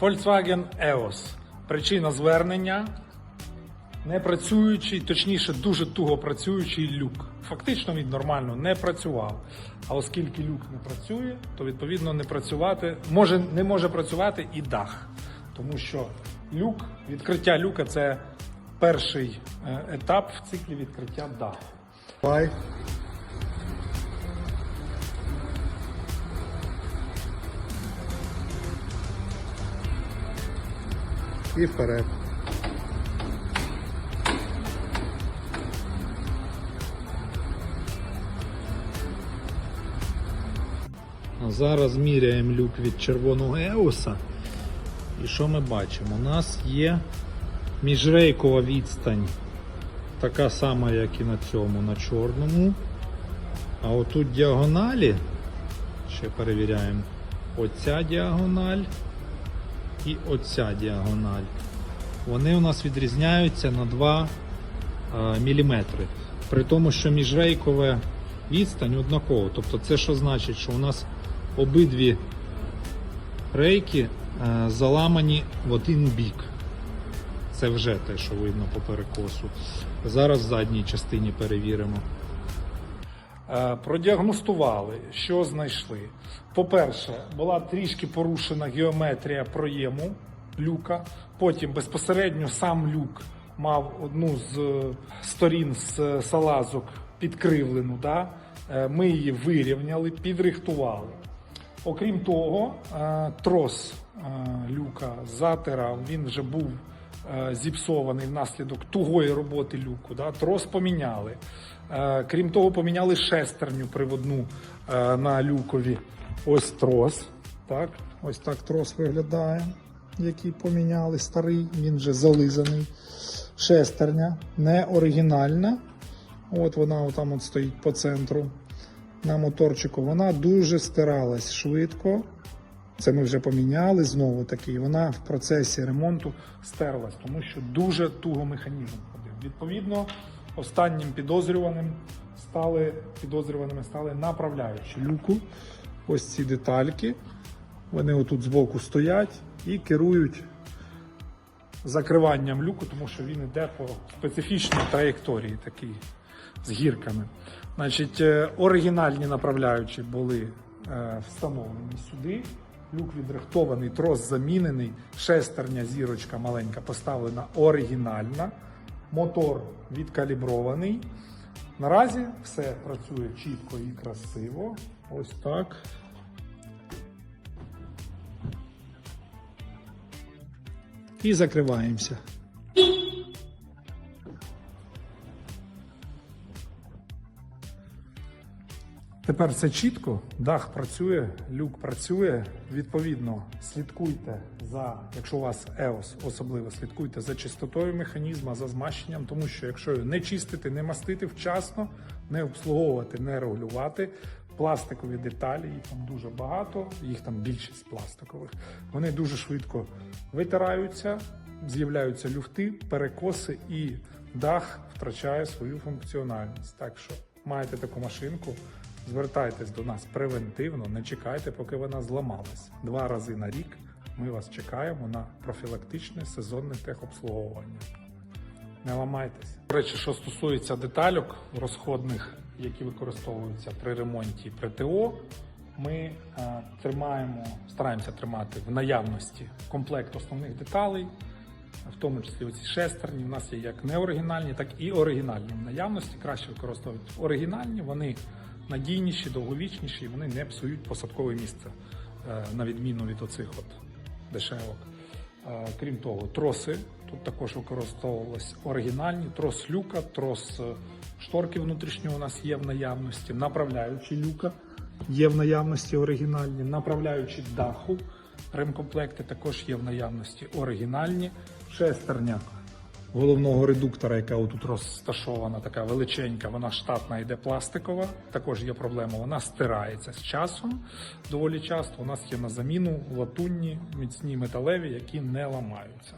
Volkswagen EOS. Причина звернення не працюючий, точніше, дуже туго працюючий люк. Фактично він нормально не працював. А оскільки люк не працює, то відповідно не працювати може, не може працювати і дах. Тому що люк, відкриття люка це перший е, етап в циклі відкриття даху. І вперед. Зараз міряємо люк від червоного еоса. І що ми бачимо? У нас є міжрейкова відстань, така сама, як і на цьому, на чорному. А отут діагоналі, ще перевіряємо, оця діагональ і оця діагональ. Вони у нас відрізняються на 2 мм. При тому, що міжрейкове відстань однакова. Тобто це що значить, що у нас обидві рейки е, заламані в один бік. Це вже те, що видно по перекосу. Зараз в задній частині перевіримо. Е, Продіагностували, що знайшли. По-перше, була трішки порушена геометрія проєму люка. Потім безпосередньо сам люк мав одну з е, сторін з е, салазок підкривлену. Да? Ми її вирівняли, підрихтували. Окрім того, трос люка затирав, він вже був зіпсований внаслідок тугої роботи люку. Да? Трос поміняли. Е, Крім того, поміняли шестерню приводну е, на люкові. Ось трос. Так? Ось так трос виглядає, який поміняли старий, він вже зализаний. Шестерня не оригінальна. От вона там от стоїть по центру на моторчику. Вона дуже стиралась швидко. Це ми вже поміняли знову таки. Вона в процесі ремонту стерлась, тому що дуже туго механізм ходив. Відповідно, останнім підозрюваним стали підозрюваними стали направляючі люку. Ось ці детальки. Вони отут збоку стоять і керують закриванням люку, тому що він йде по специфічній траєкторії такій з гірками. Значить, е, оригінальні направляючі були е, встановлені сюди. Люк відрихтований, трос замінений, шестерня зірочка маленька поставлена оригінальна, мотор відкалібрований. Наразі все працює чітко і красиво. Ось так. І закриваємося. Тепер все чітко, дах працює, люк працює. Відповідно, слідкуйте за, якщо у вас EOS особливо, слідкуйте за чистотою механізму, за змащенням, тому що якщо не чистити, не мастити вчасно, не обслуговувати, не регулювати, пластикові деталі, їх там дуже багато, їх там більшість пластикових. Вони дуже швидко витираються, з'являються люфти, перекоси і дах втрачає свою функціональність. Так що маєте таку машинку. Звертайтесь до нас превентивно, не чекайте, поки вона зламалась. Два рази на рік ми вас чекаємо на профілактичне сезонне техобслуговування. Не ламайтесь. До речі, що стосується детальок розходних, які використовуються при ремонті при ТО, ми е, тримаємо, стараємося тримати в наявності комплект основних деталей, в тому числі оці шестерні. У нас є як неоригінальні, так і оригінальні в наявності. Краще використовувати оригінальні, вони надійніші, довговічніші, і вони не псують посадкове місце, е, на відміну від оцих от дешевок. Е, Крім того, троси тут також використовувалися оригінальні, трос люка, трос е, шторки внутрішнього у нас є в наявності, направляючі люка є в наявності оригінальні, направляючі даху. Ремкомплекти також є в наявності оригінальні. Шестерня головного редуктора, яка тут розташована, така величенька, вона штатна йде пластикова. Також є проблема, вона стирається з часом доволі часто. У нас є на заміну латунні, міцні металеві, які не ламаються.